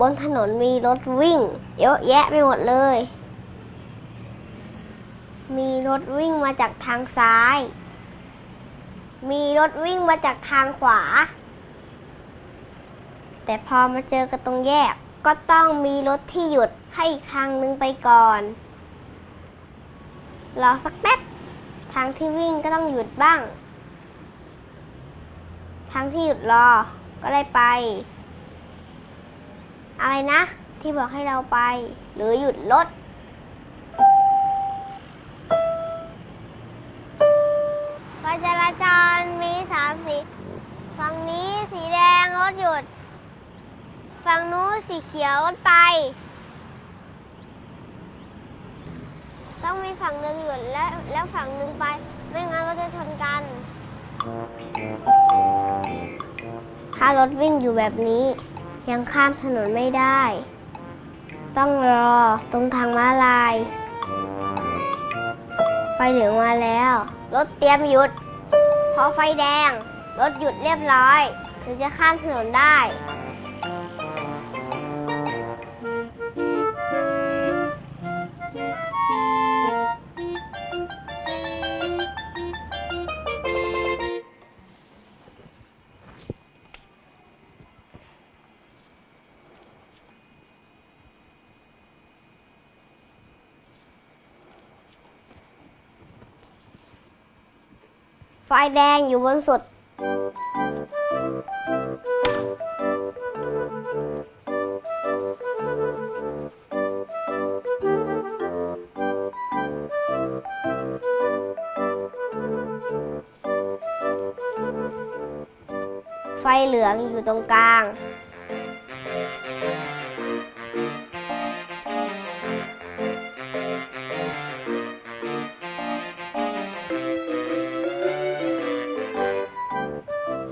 บนถนนมีรถวิ่ง เยอะแยะไปหมดเลย มีรถวิ่งมาจากทางซ้าย มีรถวิ่งมาจากทางขวา แต่พอมาเจอกันตรงแยก ก็ต้องมีรถที่หยุดให้อีกทางนึงไปก่อน รอสักแป๊บ ทางที่วิ่งก็ต้องหยุดบ้าง ทางที่หยุดรอก็ได้ไป อะไรนะ ที่บอกให้เราไป หรือหยุดรถไฟจราจรมีสามสีฝั่งนี้สีแดงรถหยุด ฝั่งนู้นสีเขียวรถไป ต้องมีฝั่งหนึ่งหยุดและแล้วฝั่งหนึ่งไป ไม่งั้นเรถจะชนกัน ถ้ารถวิ่งอยู่แบบนี้ ยังข้ามถนนไม่ได้ ต้องรอตรงทางม้าลาย ไฟเหลืองมาแล้ว รถเตรียมหยุด พอไฟแดง รถหยุดเรียบร้อย ถึงจะข้ามถนนได้ ไฟแดงอยู่บนสุด ไฟเหลืองอยู่ตรงกลาง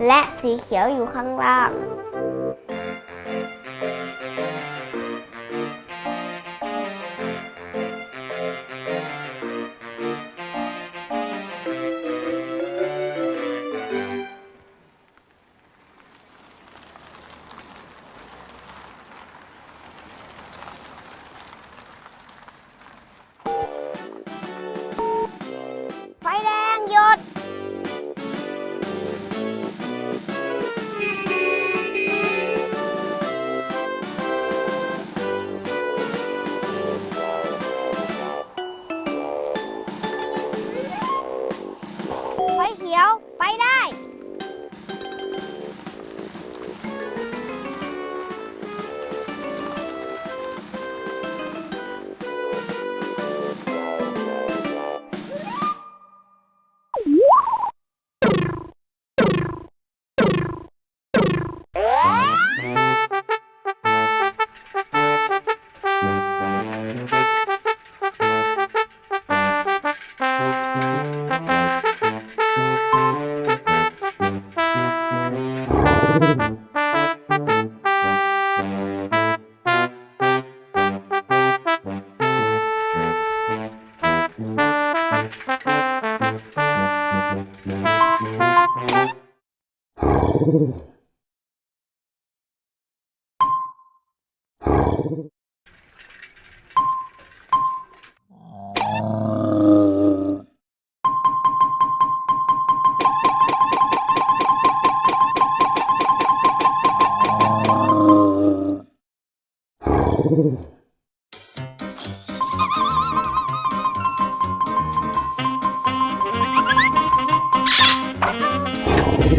และสีเขียวอยู่ข้างล่าง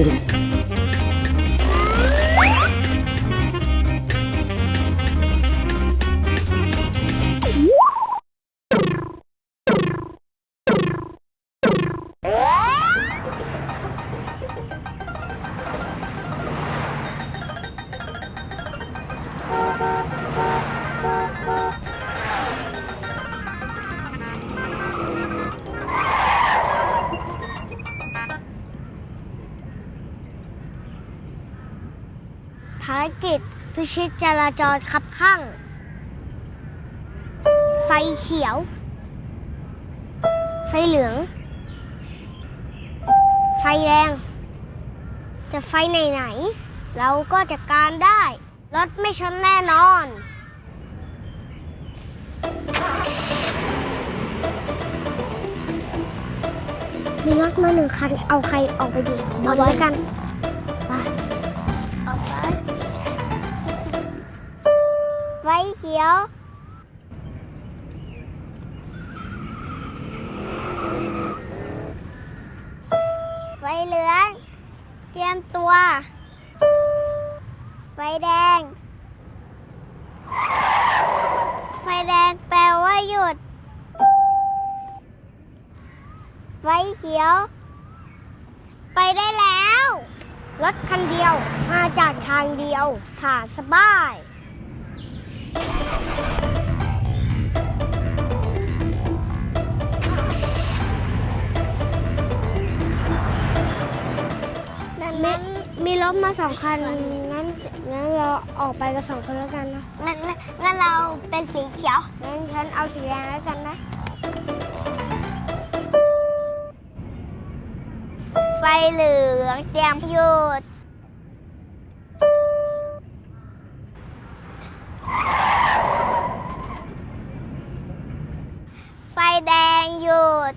ไกิจ พิชิตจราจรคับข้าง ไฟเขียว ไฟเหลือง ไฟแดงจะไฟไหนๆเราก็จัดการได้ รถไม่ชนแน่นอนมีรถมาหนึ่งคัน เอาใครออกไปดีเอาไว้กัน เขียวไฟเหลือง เตรียมตัว ไฟแดง ไฟแดงแปลว่าหยุด ไฟเขียว ไปได้แล้ว รถคันเดียว มาจากทางเดียวผ่านสบาย มีรถมาสองคันงั้นงั้นเราออกไปกันสองคนแล้วกันนะงั้นงั้นเราเป็นสีเขียวงั้นฉันเอาสีแดงแล้วกันนะ ไฟเหลืองเตรียมหยุดไฟแดงหยุด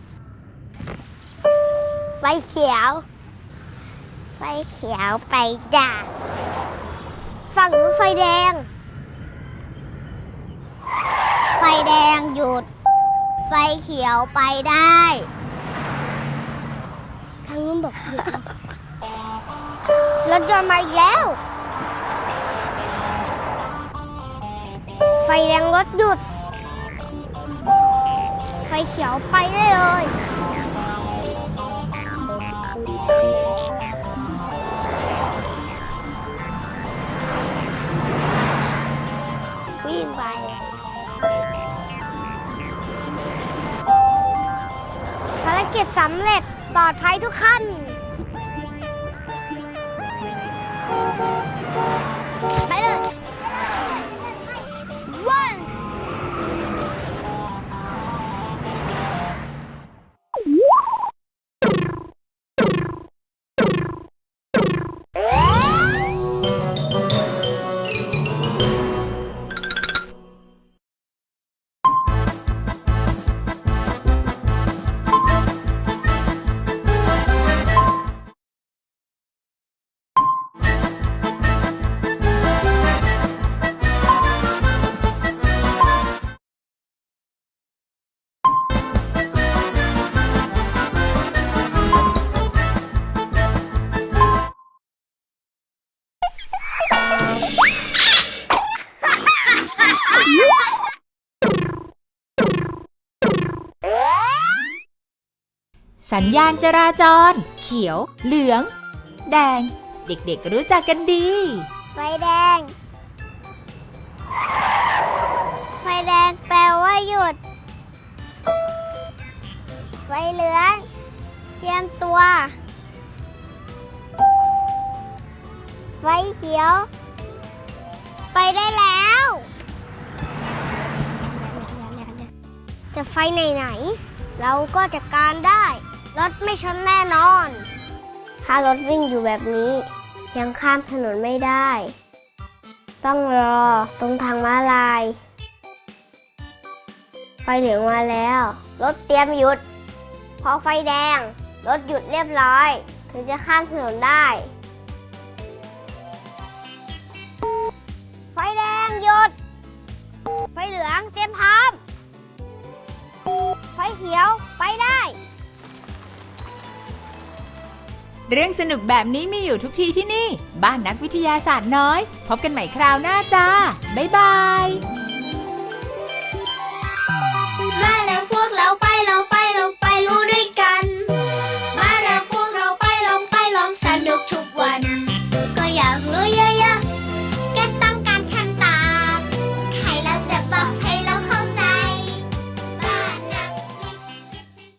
ไฟเขียวไฟเขียวไปจ้ะฝั่งนู้นไฟแดง ไฟแดงหยุด ไฟเขียวไปได้ ทางนู้นบอกหยุดรถยนต์มาอีกแล้ว ไฟแดงรถหยุด ไฟเขียวไปได้เลยำเร็จปลอดภัยทุกขั้น สัญญาณจราจร เขียว เหลือง แดง เด็กๆรู้จักกันดี ไฟแดง ไฟแดงแปลว่าหยุด ไฟเหลือง เตรียมตัว ไฟเขียว ไปได้แล้ว จะไฟไหนๆเราก็จัดการได้ รถไม่ชนแน่นอน ถ้ารถวิ่งอยู่แบบนี้ ยังข้ามถนนไม่ได้ ต้องรอตรงทางม้าลาย ไฟเหลืองมาแล้ว รถเตรียมหยุด พอไฟแดง รถหยุดเรียบร้อย ถึงจะข้ามถนนได้ ไฟแดงหยุด ไฟเหลืองเตรียมพร้อมไฟเขียวไปได้ เรื่องสนุกแบบนี้มีอยู่ทุกที่ที่นี่ บ้านนักวิทยาศาสตร์น้อย พบกันใหม่คราวหน้าจ้า บ๊ายบาย